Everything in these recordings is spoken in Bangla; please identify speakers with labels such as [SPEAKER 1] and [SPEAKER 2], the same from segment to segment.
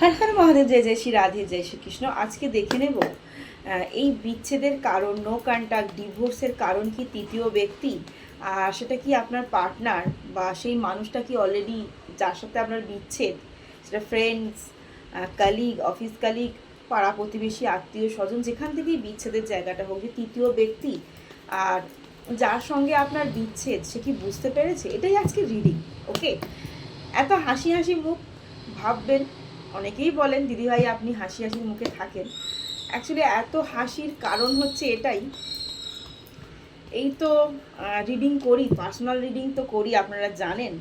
[SPEAKER 1] হর হর মহাদেব, জয় জয় শ্রী রাধে, জয় শ্রীকৃষ্ণ আজকে দেখে নেব এই বিচ্ছেদের কারণ নো কন্ট্যাক্ট ডিভোর্সের কারণ কি তৃতীয় ব্যক্তি? আর সেটা কি আপনার পার্টনার বা সেই মানুষটা কি অলরেডি যার সাথে আপনার বিচ্ছেদ? সেটা ফ্রেন্ডস কালিগ অফিস কালিগ পাড়া প্রতিবেশী, আত্মীয় স্বজন, যেখান থেকেই বিচ্ছেদের জায়গাটা হোক যে তৃতীয় ব্যক্তি। আর যার সঙ্গে আপনার বিচ্ছেদ, সে কি বুঝতে পেরেছে? এটাই আজকে রিডিং ওকে এত হাসি হাসি মুখ ভাববেন অনেকেই বলেন দিদিভাই আপনি হাসি হাসির মুখে থাকেন। অ্যাকচুয়ালি এত হাসির কারণ হচ্ছে এটাই। এই তো রিডিং করি পার্সোনাল রিডিং তো করি, আপনারা জানেন।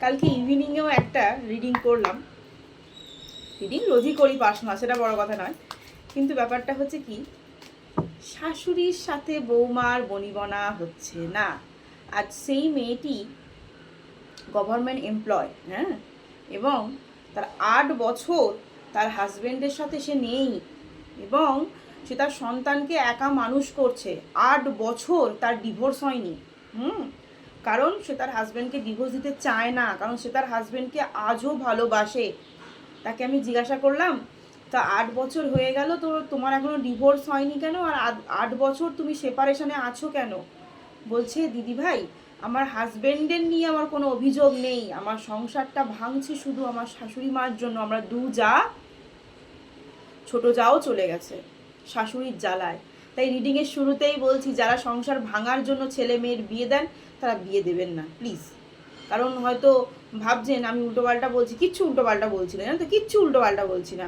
[SPEAKER 1] কালকে ইভিনিংয়েও একটা রিডিং করলাম। রিডিং রোজই করি পার্সোনাল সেটা বড় কথা নয়। কিন্তু ব্যাপারটা হচ্ছে কি, শাশুড়ির সাথে বৌমার বনিবনা হচ্ছে না। আজ সেই মেয়েটি গভর্নমেন্ট এমপ্লয় হ্যাঁ? এবং তার আট বছর তার হাজবেন্ডের সাথে সে নেই এবং সে তার সন্তানকে একা মানুষ করছে। আট বছর তার ডিভোর্স হয়নি। হুম? কারণ সে তার হাজব্যান্ডকে ডিভোর্স দিতে চায় না। কারণ সে তার হাজব্যান্ডকে আজও ভালোবাসে। তাকে আমি জিজ্ঞাসা করলাম, তা আট বছর হয়ে গেল তো তোমার এখনও ডিভোর্স হয়নি কেন? আর আট বছর তুমি সেপারেশনে আছো কেন? বলছে, দিদি ভাই আমার হাজবেন্ডের নিয়ে আমার কোনো অভিযোগ নেই। আমার সংসারটা ভাঙছে শুধু আমার শাশুড়ি মার জন্য। আমরা দু যা, ছোট যাও চলে গেছে শাশুড়ির জ্বালায়। তাই রিডিংয়ের শুরুতেই বলছি, যারা সংসার ভাঙার জন্য ছেলে মেয়ের বিয়ে দেন, তারা বিয়ে দেবেন না প্লিজ কারণ হয়তো ভাবছেন, আমি উল্টোপাল্টা বলছি, কিচ্ছু উল্টোপাল্টা বলছি না তো? কিচ্ছু উল্টোপাল্টা বলছি না।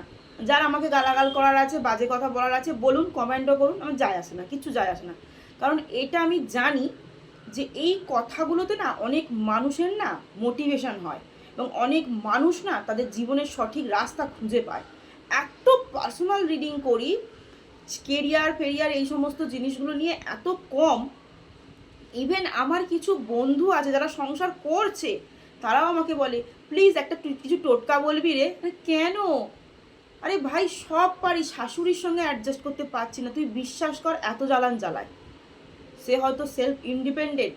[SPEAKER 1] যার আমাকে গালাগাল করার আছে, বাজে কথা বলার আছে, বলুন কমেন্টও করুন, আমার যায় আসে না, কিচ্ছু যায় আসে না। কারণ এটা আমি জানি যে এই কথাগুলোতে না অনেক মানুষের না মোটিভেশন হয় এবং অনেক মানুষ না তাদের জীবনের সঠিক রাস্তা খুঁজে পায়। এত পার্সোনাল রিডিং করি কেরিয়ার ফেরিয়ার এই সমস্ত জিনিসগুলো নিয়ে এত কম। ইভেন আমার কিছু বন্ধু আছে যারা সংসার করছে, তারাও আমাকে বলে প্লিজ একটা কিছু টোটকা বলবি রে? কেন? আরে ভাই, সব পারি, শাশুড়ির সঙ্গে অ্যাডজাস্ট করতে পারছি না। তুই বিশ্বাস কর, এত জ্বালান জ্বালায়। সে হয়তো সেলফ ইন্ডিপেন্ডেন্ট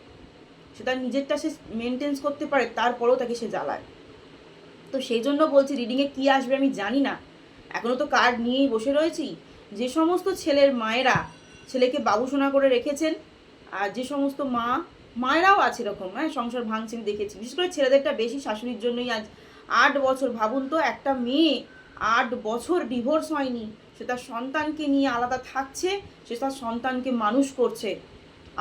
[SPEAKER 1] সে তার নিজেরটা সে মেনটেন্স করতে পারে, তারপরেও তাকে সে জ্বালায়। তো সেই জন্য বলছি রিডিংয়ে কী আসবে আমি জানি না। এখনও তো কার্ড নিয়েই বসে রয়েছি। যে সমস্ত ছেলের মায়েরা, ছেলেকে বাবুসোনা করে রেখেছেন, আর যে সমস্ত মা, মায়েরাও আছে এরকম হ্যাঁ সংসার ভাঙছে আমি দেখেছি। বিশেষ করে ছেলেদেরটা বেশি শাশুড়ির জন্যই আজ আট বছর। ভাবুন তো, একটা মেয়ে আট বছর ডিভোর্স হয়নি, সে তার সন্তানকে নিয়ে আলাদা থাকছে, সে তার সন্তানকে মানুষ করছে।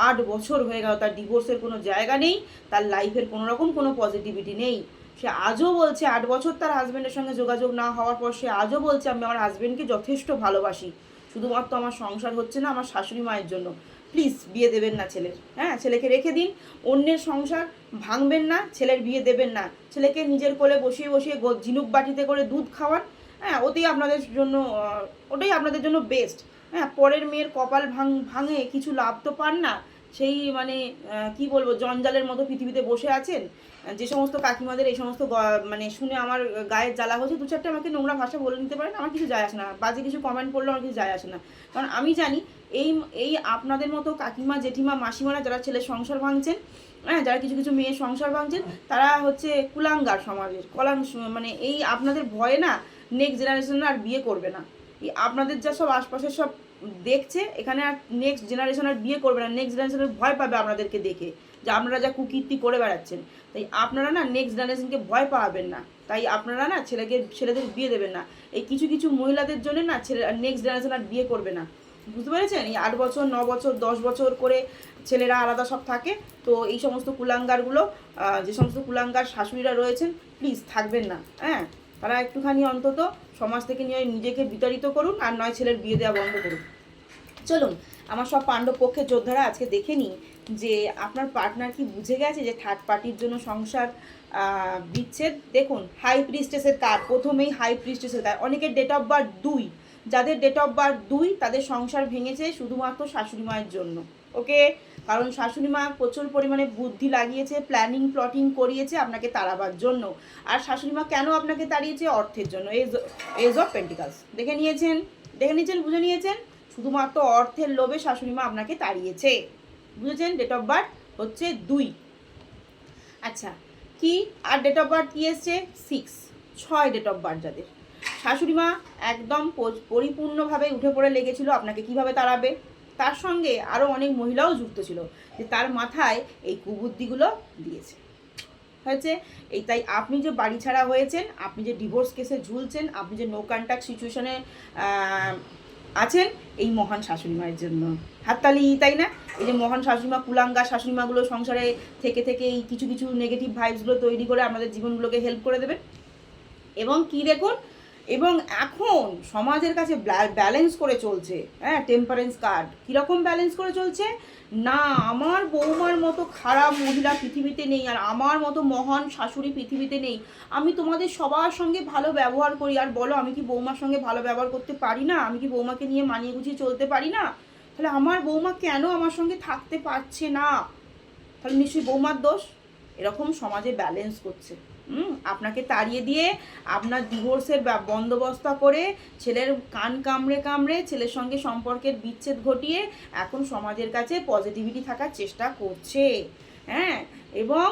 [SPEAKER 1] আট বছর হয়ে গেল, তার ডিভোর্সের কোনো জায়গা নেই, তার লাইফের কোনো রকম কোনো পজিটিভিটি নেই। সে আজও বলছে, আট বছর তার হাজব্যান্ডের সঙ্গে যোগাযোগ না হওয়ার পর সে আজও বলছে, আমি আমার হাজব্যান্ডকে যথেষ্ট ভালোবাসি। শুধুমাত্র আমার সংসার হচ্ছে না, আমার শাশুড়ি মায়ের জন্য। প্লিজ বিয়ে দেবেন না ছেলের হ্যাঁ ছেলেকে রেখে দিন, অন্যের সংসার ভাঙবেন না, ছেলের বিয়ে দেবেন না। ছেলেকে নিজের কোলে বসিয়ে বসিয়ে ঝিনুক বাটিতে করে দুধ খাওয়ান। হ্যাঁ ওতেই আপনাদের জন্য ওটাই আপনাদের জন্য বেস্ট হ্যাঁ পরের মেয়ের কপাল ভাঙ, ভাঙে কিছু লাভ তো পান না। সেই মানে কি বলব, জঞ্জালের মতো পৃথিবীতে বসে আছেন। যে সমস্ত কাকিমাদের, এই সমস্ত মানে শুনে আমার গায়ের জ্বালা হচ্ছে, দু চারটে আমাকে নোংরা ভাষা বলে নিতে পারেন, আমার কিছু যায় আসে না। বাজে কিছু কমেন্ট করলে আমার কিছু যায় আসে না। কারণ আমি জানি, এই এই আপনাদের মতো কাকিমা, জেঠিমা, মাসিমারা যারা ছেলে সংসার ভাঙছেন হ্যাঁ যারা কিছু কিছু মেয়ে সংসার ভাঙছেন, তারা হচ্ছে কুলাঙ্গার সমাজের। কলাং মানে এই আপনাদের ভয়ে না নেক্সট জেনারেশন আর বিয়ে করবে না। আপনাদের যা সব আশপাশের সব দেখছে, এখানে আর নেক্সট জেনারেশন আর বিয়ে করবে না। নেক্সট জেনারেশনের ভয় পাবে আপনাদেরকে দেখে, যে আপনারা যা কুকীর্তি করে বেড়াচ্ছেন। তাই আপনারা না নেক্সট জেনারেশনকে ভয় পাবেন না। তাই আপনারা না ছেলেকে, ছেলেদের বিয়ে দেবেন না। এই কিছু কিছু মহিলাদের জন্য না ছেলে নেক্সট জেনারেশন আর বিয়ে করবে না। বুঝতে পেরেছেন? এই আট বছর, ন বছর, দশ বছর করে ছেলেরা আলাদা সব থাকে। তো এই সমস্ত কুলাঙ্গারগুলো যে সমস্ত কুলাঙ্গার শাশুড়িরা রয়েছেন প্লিজ থাকবেন না। হ্যাঁ? তারা একটুখানি অন্তত সমাজ থেকে নিয়ে নিজেকে বিতাড়িত করুন আর নয় ছেলের বিয়ে দেওয়া বন্ধ করুন। চলুন, আমার সব পাণ্ডব পক্ষের যোদ্ধারা আজকে দেখে নিই যে আপনার পার্টনার কি বুঝে গেছে যে থার্ড পার্টির জন্য সংসার বিচ্ছেদ? দেখুন হাই প্রিস্টেসের কার প্রথমেই হাই প্রিস্টেসের কার অনেকের ডেট অফ বার্থ দুই। যাদের ডেট অফ বার্থ দুই, তাদের সংসার ভেঙেছে শুধুমাত্র শাশুড়ি মায়ের জন্য ওকে কারণ শাশুড়ি মা প্রচুর পরিমাণে বুদ্ধি লাগিয়েছে প্ল্যানিং প্লটিং করিয়েছে আপনাকে তাড়াবার জন্য। আর শাশুড়ি মা কেন আপনাকে তাড়িয়েছে? অর্থের জন্য। এজ এজ অফ পেন্টিকালস দেখে নিয়েছেন? দেখে নিয়েছেন? বুঝে নিয়েছেন? শুধুমাত্র অর্থের লোভে শাশুড়ি মা আপনাকে তাড়িয়েছে। বুঝেছেন? ডেট অফ বার্থ হচ্ছে দুই। আচ্ছা কি? আর ডেট অফ বার্থ কি এসছে? সিক্স ছয় ডেট অফ বার্থ যাদের। শাশুড়ি মা একদম পরিপূর্ণভাবে উঠে পড়ে লেগেছিল, আপনাকে কীভাবে তাড়াবে? তার সঙ্গে আরও অনেক মহিলাও যুক্ত ছিল যে তার মাথায় এই কুবুদ্ধিগুলো দিয়েছে। হয়েছে? এই তাই আপনি যে বাড়ি ছাড়া হয়েছেন, আপনি যে ডিভোর্স কেসে ঝুলছেন, আপনি যে নো কন্ট্যাক্ট সিচুয়েশনে আছেন, এই মহান শাশুড়ি মায়ের জন্য। হাততালি, তাই না? এই যে মহান শাশুড়িমা কুলাঙ্গা শাশুড়িমাগুলো সংসারে থেকে থেকে এই কিছু কিছু নেগেটিভ ভাইবসগুলো তৈরি করে আমাদের জীবনগুলোকে হেল্প করে দেবে এবং কি দেখুন এবং এখন সমাজের কাছে ব্যালেন্স করে চলছে হ্যাঁ টেম্পারেন্স কার্ড কীরকম ব্যালেন্স করে চলছে? না, আমার বৌমার মতো খারাপ মহিলা পৃথিবীতে নেই, আর আমার মতো মহান শাশুড়ি পৃথিবীতে নেই। আমি তোমাদের সবার সঙ্গে ভালো ব্যবহার করি, আর বলো, আমি কি বৌমার সঙ্গে ভালো ব্যবহার করতে পারি না? আমি কি বৌমাকে নিয়ে মানিয়ে গুছিয়ে চলতে পারি না? তাহলে আমার বৌমা কেন আমার সঙ্গে থাকতে পারছে না? তাহলে নিশ্চয়ই বৌমার দোষ? এরকম সমাজে ব্যালেন্স করছে। আপনাকে তাড়িয়ে দিয়ে আপনার ডিভোর্সের বন্দোবস্ত করে ছেলের কান কামড়ে কামড়ে ছেলের সঙ্গে সম্পর্কের বিচ্ছেদ ঘটিয়ে এখন সমাজের কাছে পজিটিভিটি থাকার চেষ্টা করছে। হ্যাঁ এবং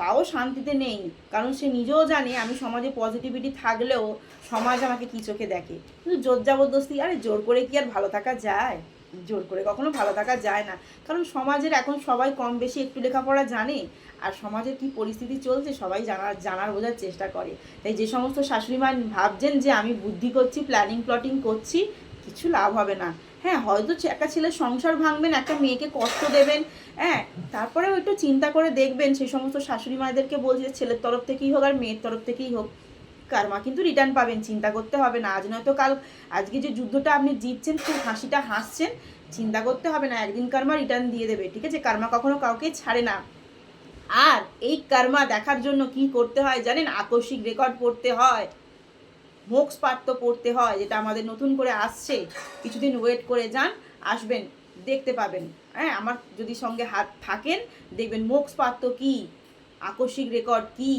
[SPEAKER 1] তাও শান্তিতে নেই, কারণ সে নিজেও জানে আমি সমাজে পজিটিভিটি থাকলেও সমাজ আমাকে কী চোখে দেখে? কিন্তু জোর জবরদস্তি আরে জোর করে কি আর ভালো থাকা যায়? জোর করে কখনো ভালো থাকা যায় না। কারণ সমাজের এখন সবাই কম বেশি একটু লেখাপড়া জানে, আর সমাজের কি পরিস্থিতি চলছে সবাই জানার জানার বোঝার চেষ্টা করে। তাই যে সমস্ত শাশুড়ি মা ভাবছেন যে আমি বুদ্ধি করছি প্ল্যানিং প্লটিং করছি, কিছু লাভ হবে না। হ্যাঁ হয়তো একটা ছেলের সংসার ভাঙবেন, একটা মেয়েকে কষ্ট দেবেন হ্যাঁ তারপরেও একটু চিন্তা করে দেখবেন সেই সমস্ত শাশুড়ি মায়েদেরকে বলছে ছেলের তরফ থেকেই হোক আর মেয়ের তরফ থেকেই হোক। কারমা, কিন্তু রিটার্ন পাবেন, চিন্তা করতে হবে না। আজ নয়তো কাল, আজকে যে যুদ্ধটা আপনি জিতছেন, খুব হাসিটা হাসছেন, চিন্তা করতে হবে না, একদিন কার্মা রিটার্ন দিয়ে দেবে, ঠিক আছে? কার্মা কখনো কাউকে ছাড়ে না। আর এই কার্মা দেখার জন্য কি করতে হয় জানেন? আকস্মিক রেকর্ড পড়তে হয়। মোক্স পাত্র পড়তে হয়, যেটা আমাদের নতুন করে আসছে। কিছুদিন ওয়েট করে যান, আসবেন, দেখতে পাবেন। হ্যাঁ আমার যদি সঙ্গে হাত থাকেন, দেখবেন মোক্স পাত্র কি? আকস্মিক রেকর্ড কি?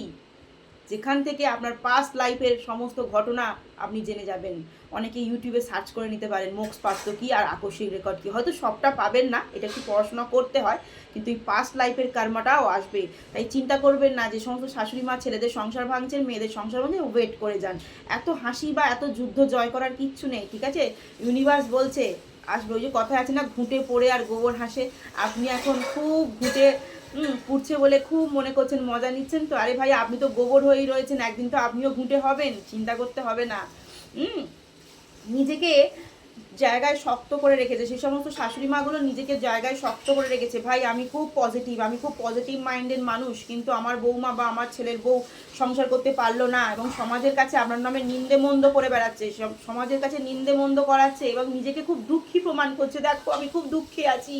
[SPEAKER 1] যেখান থেকে আপনার পাস্ট লাইফের সমস্ত ঘটনা আপনি জেনে যাবেন। অনেকে ইউটিউবে সার্চ করে নিতে পারেন মোক্স পাত্র কি আর আকস্মিক রেকর্ড কী। হয়তো সবটা পাবেন না, এটা একটু পড়াশোনা করতে হয়, কিন্তু এই পাস্ট লাইফের কার্মাটাও আসবে। তাই চিন্তা করবেন না যে সমস্ত শাশুড়ি মা ছেলেদের সংসার ভাঙছেন, মেয়েদের সংসার ভাঙছে ওয়েট করে যান। এত হাসি বা এত যুদ্ধ জয় করার কিচ্ছু নেই, ঠিক আছে? ইউনিভার্স বলছে, আসবে, ওই যে কথায় আছে না, ঘুঁটে পড়ে আর গোবর হাসে। আপনি এখন খুব ঘুঁটে হুম পুড়ছে বলে খুব মনে করছেন, মজা নিচ্ছেন তো। আরে ভাই, আপনি তো গোবর হয়েই রয়েছেন, একদিন তো আপনিও ঘুঁটে হবেন, চিন্তা করতে হবে না। হুম নিজেকে জায়গায় শক্ত করে রেখেছে, সেই সমস্ত শাশুড়ি মাগুলো নিজেকে জায়গায় শক্ত করে রেখেছে। ভাই, আমি খুব পজিটিভ আমি খুব পজিটিভ মাইন্ডের মানুষ, কিন্তু আমার বৌমা বা আমার ছেলের বউ সংসার করতে পারল না এবং সমাজের কাছে আপনার নামে নিন্দে মন্দ করে বেড়াচ্ছে সমাজের কাছে নিন্দে মন্দ করাচ্ছে এবং নিজেকে খুব দুঃখী প্রমাণ করছে। দেখো, আমি খুব দুঃখে আছি।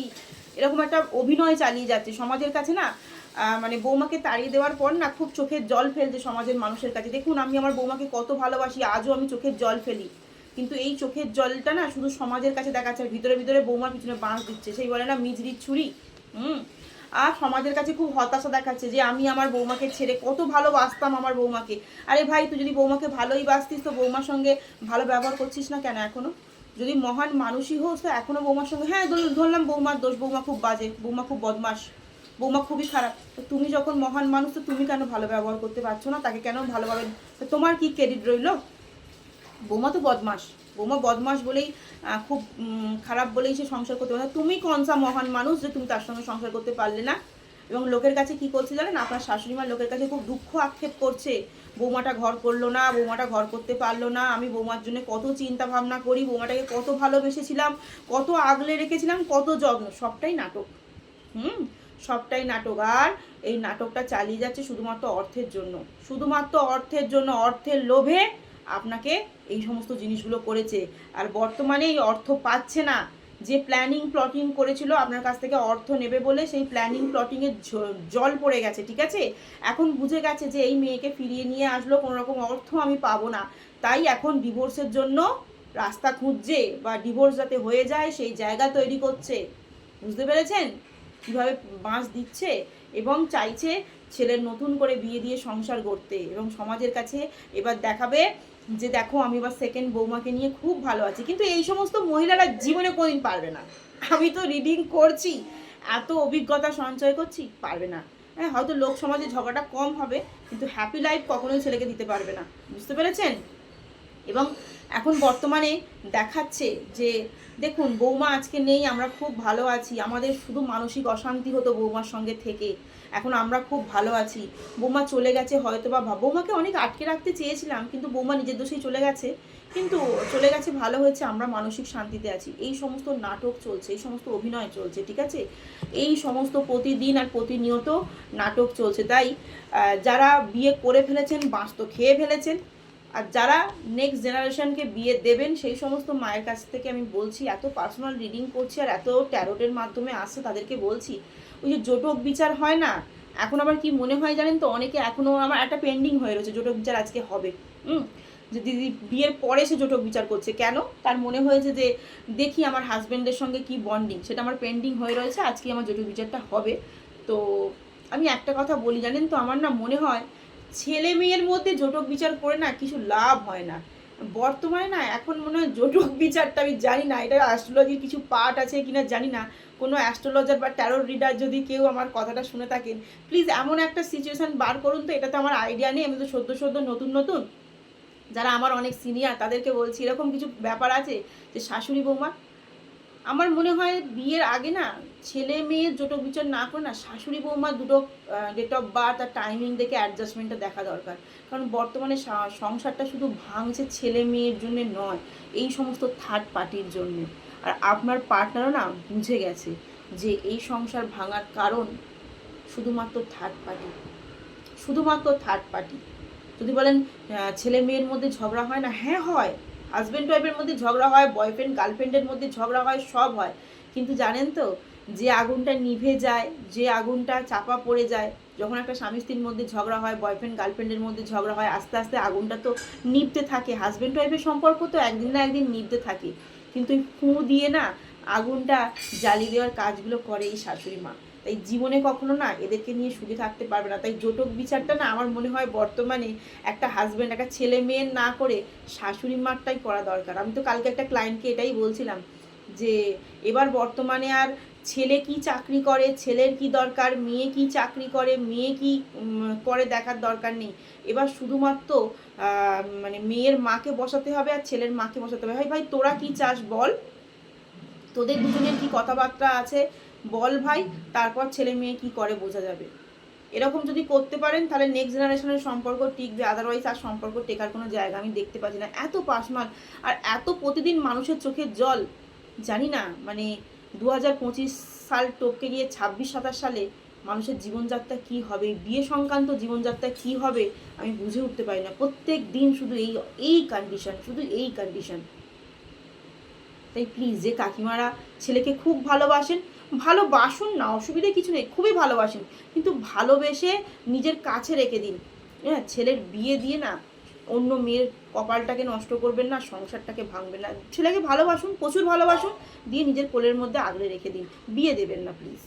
[SPEAKER 1] এরকম একটা অভিনয় চালিয়ে যাচ্ছে। সমাজের কাছে না মানে বৌমাকে তাড়িয়ে দেওয়ার পর না খুব চোখের জল ফেলছে সমাজের মানুষের কাছে। দেখুন, আমি আমার বৌমাকে কত ভালোবাসি, আজও আমি চোখের জল ফেলি। কিন্তু এই চোখের জলটা না শুধু সমাজের কাছে দেখাচ্ছে ভিতরে ভিতরে বৌমার পিছনে বাঁশ দিচ্ছে। সেই বলে না মিজরির ছুরি হুম? আর সমাজের কাছে খুব হতাশা দেখাচ্ছে যে আমি আমার বৌমাকে ছেড়ে কত ভালোবাসতাম আমার বৌমাকে। আরে ভাই, তুই যদি বৌমাকে ভালোই বাসতিস, তো বৌমার সঙ্গে ভালো ব্যবহার করছিস না কেন এখনও? যদি মহান মানুষই হোস তো এখনও বৌমার সঙ্গে হ্যাঁ ধর- ধরলাম বৌমার দোষ, বৌমা খুব বাজে, বৌমা খুব বদমাস বৌমা খুবই খারাপ। তো তুমি যখন মহান মানুষ, তো তুমি কেন ভালো ব্যবহার করতে পারছ না? তাকে কেন ভালোভাবে, তো তোমার কি ক্রেডিট রইল? বৌমা তো বদমাস বৌমা বদমাস বলেই খুব খারাপ বলেই সে সংসার করতে পারে। তুমি কনসা মহান মানুষ যে তুমি তার সঙ্গে সংসার করতে পারলে না? এবং লোকের কাছে কি করছে জানেন? আপনার শাশুড়ি মা লোকের কাছে খুব দুঃখ আক্ষেপ করছে। বৌমাটা ঘর করল না, বৌমাটা ঘর করতে পারল না। আমি বৌমার জন্য কত চিন্তা ভাবনা করি, বৌমাটাকে কত ভালোবেসেছিলাম, কত আগলে রেখেছিলাম, কত যত্ন। সবটাই নাটক। হুম? সবটাই নাটক। আর এই নাটকটা চালিয়ে যাচ্ছে শুধুমাত্র অর্থের জন্য। শুধুমাত্র অর্থের জন্য, অর্থের লোভে আপনাকে এই সমস্ত জিনিসগুলো করেছে। আর বর্তমানে এই অর্থ পাচ্ছে না। যে প্ল্যানিং প্লটিং করেছিল আপনার কাছ থেকে অর্থ নেবে বলে সেই প্ল্যানিং প্লটিংয়ের জল পড়ে গেছে, ঠিক আছে? এখন বুঝে গেছে যে এই মেয়েকে ফিরিয়ে নিয়ে আসলো, কোনো রকম অর্থ আমি পাবো না। তাই এখন ডিভোর্সের জন্য রাস্তা খুঁজছে বা ডিভোর্স যাতে হয়ে যায় সেই জায়গা তৈরি করছে। বুঝতে পেরেছেন? কীভাবে বাঁশ দিচ্ছে এবং চাইছে ছেলের নতুন করে বিয়ে দিয়ে সংসার করতে এবং সমাজের কাছে এবার দেখাবে যে দেখো আমি আবার সেকেন্ড বৌমাকে নিয়ে খুব ভালো আছি। কিন্তু এই সমস্ত মহিলারা জীবনে কোনোদিন পারবে না। আমি তো রিডিং করছি, এত অভিজ্ঞতা সঞ্চয় করছি, পারবে না। হ্যাঁ হয়তো লোক সমাজে ঝগড়াটা কম হবে, কিন্তু হ্যাপি লাইফ কখনোই ছেলেকে দিতে পারবে না। বুঝতে পেরেছেন? এবং এখন বর্তমানে দেখাচ্ছে যে, দেখুন, বৌমা আজকে নেই, আমরা খুব ভালো আছি। আমাদের শুধু মানসিক অশান্তি হতো বৌমার সঙ্গে থেকে। এখন আমরা খুব ভালো আছি। বৌমা চলে গেছে হয়তো বা বৌমাকে অনেক আটকে রাখতে চেয়েছিলাম, কিন্তু বৌমা নিজের দোষেই চলে গেছে। কিন্তু চলে গেছে ভালো হয়েছে, আমরা মানসিক শান্তিতে আছি। এই সমস্ত নাটক চলছে, এই সমস্ত অভিনয় চলছে, ঠিক আছে? এই সমস্ত প্রতিদিন আর প্রতিনিয়ত নাটক চলছে। তাই যারা বিয়ে করে ফেলেছেন, বাঁশ তো খেয়ে ফেলেছেন আর যারা নেক্সট জেনারেশনকে বিয়ে দেবেন, সেই সমস্ত মায়ের কাছ থেকে আমি বলছি, এত পার্সোনাল রিডিং করছি আর এত ট্যারোটের মাধ্যমে আসছে তাদেরকে বলছি, ওই যে জোটক বিচার হয় না, এখন আবার কি মনে হয় জানেন তো? অনেকে এখনও আমার একটা পেন্ডিং হয়ে রয়েছে, জোটক বিচার আজকে হবে। হুম? যে দিদি বিয়ের পরে সে জোটক বিচার করছে। কেন? তার মনে হয়েছে যে দেখি আমার হাজব্যান্ডের সঙ্গে কি বন্ডিং সেটা আমার পেন্ডিং হয়ে রয়েছে, আজকে আমার জোটক বিচারটা হবে। তো আমি একটা কথা বলি জানেন তো? আমার না মনে হয় ছেলে মেয়ের মধ্যে জোটক বিচার করে না কিছু লাভ হয় না। বর্তমানে না এখন মনে হয় জোটক বিচারটা আমি জানি না। এটা অ্যাস্ট্রোলজির কিছু পার্ট আছে কিনা জানি না। কোনো অ্যাস্ট্রোলজার বা ট্যারোর রিডার যদি কেউ আমার কথাটা শুনে থাকেন প্লিজ এমন একটা সিচুয়েশান বার করুন তো এটা তো আমার আইডিয়া নেই। আমি তো সদ্য সদ্য নতুন নতুন। যারা আমার অনেক সিনিয়র তাদেরকে বলছি এরকম কিছু ব্যাপার আছে যে শাশুড়ি বৌমা আমার মনে হয় বিয়ের আগে না ছেলে মেয়ের জোটক বিচার না করে না শাশুড়ি বৌমা দুটো ডেট অফ বার্থ আর টাইমিং দেখে অ্যাডজাস্টমেন্টটা দেখা দরকার। কারণ বর্তমানে সংসারটা শুধু ভাঙছে ছেলে মেয়ের জন্য নয়, এই সমস্ত থার্ড পার্টির জন্য। আর আপনার পার্টনারও না বুঝে গেছে যে এই সংসার ভাঙার কারণ শুধুমাত্র থার্ড পার্টি শুধুমাত্র থার্ড পার্টি যদি বলেন ছেলে মেয়ের মধ্যে ঝগড়া হয় না হ্যাঁ হয়। হাজব্যান্ড ওয়াইফের মধ্যে ঝগড়া হয় বয়ফ্রেন্ড গার্লফ্রেন্ডের মধ্যে ঝগড়া হয়, সব হয়। কিন্তু জানেন তো, যে আগুনটা নিভে যায়, যে আগুনটা চাপা পড়ে যায়, যখন একটা স্বামী স্ত্রীর মধ্যে ঝগড়া হয় বয়ফ্রেন্ড গার্লফ্রেন্ডের মধ্যে ঝগড়া হয়, আস্তে আস্তে আগুনটা তো নিভতে থাকে। হাজব্যান্ড ওয়াইফের সম্পর্ক তো একদিন না একদিন নিভতে থাকে। কিন্তু ফুঁ দিয়ে না, আগুনটা জ্বালিয়ে দেওয়ার কাজগুলো করে এই শাশুড়ি মা। তাই জীবনে কখনো না এদেরকে নিয়ে সুখে থাকতে পারবে না। তাই জোটক বিচারটা না আমার মনে হয় বর্তমানে একটা হাজব্যান্ড একটা ছেলে মেয়ের না করে শাশুড়ি মারটাই করা দরকার। আমি তো কালকে একটা ক্লায়েন্টকে এটাই বলছিলাম যে, এবার বর্তমানে আর ছেলে কি চাকরি করে, ছেলের কি দরকার, মেয়ে কি চাকরি করে, মেয়ে কি করে দেখার দরকার নেই। এবার শুধুমাত্র মানে মেয়ের মাকে বসাতে হবে আর ছেলের মাকে বসাতে হবে। ভাই ভাই, তোরা কি চাস বল? তোদের দুজনের কি কথাবার্তা আছে? বল ভাই, তারপর ছেলে মেয়ে কি করে বোঝা যাবে? এরকম যদি করতে পারেন, তাহলে নেক্সট জেনারেশনের সম্পর্ক টিকবে। আদারওয়াইজ আর সম্পর্ক টেকার কোনো জায়গা আমি দেখতে পাচ্ছি না। এত পাসমাল আর এত প্রতিদিন মানুষের চোখের জল। জানি না মানে দু হাজার পঁচিশ সাল টপকে গিয়ে ছাব্বিশ, সাতাশ সালে মানুষের জীবনযাত্রা কি হবে? বিয়ে সংক্রান্ত জীবনযাত্রা কি হবে? আমি বুঝে উঠতে পারি না। প্রত্যেক দিন শুধু এই এই কন্ডিশন শুধু এই কন্ডিশন তাই প্লিজ যে কাকিমারা ছেলেকে খুব ভালোবাসেন ভালোবাসুন না, অসুবিধে কিছু নেই, খুবই ভালোবাসেন কিন্তু ভালোবেসে নিজের কাছে রেখে দিন। হ্যাঁ ছেলের বিয়ে দিয়ে না অন্য মেয়ের কপালটাকে নষ্ট করবেন না, সংসারটাকে ভাঙবেন না। ছেলেকে ভালোবাসুন প্রচুর ভালোবাসুন দিয়ে নিজের কোলের মধ্যে আগলে রেখে দিন। বিয়ে দেবেন না প্লিজ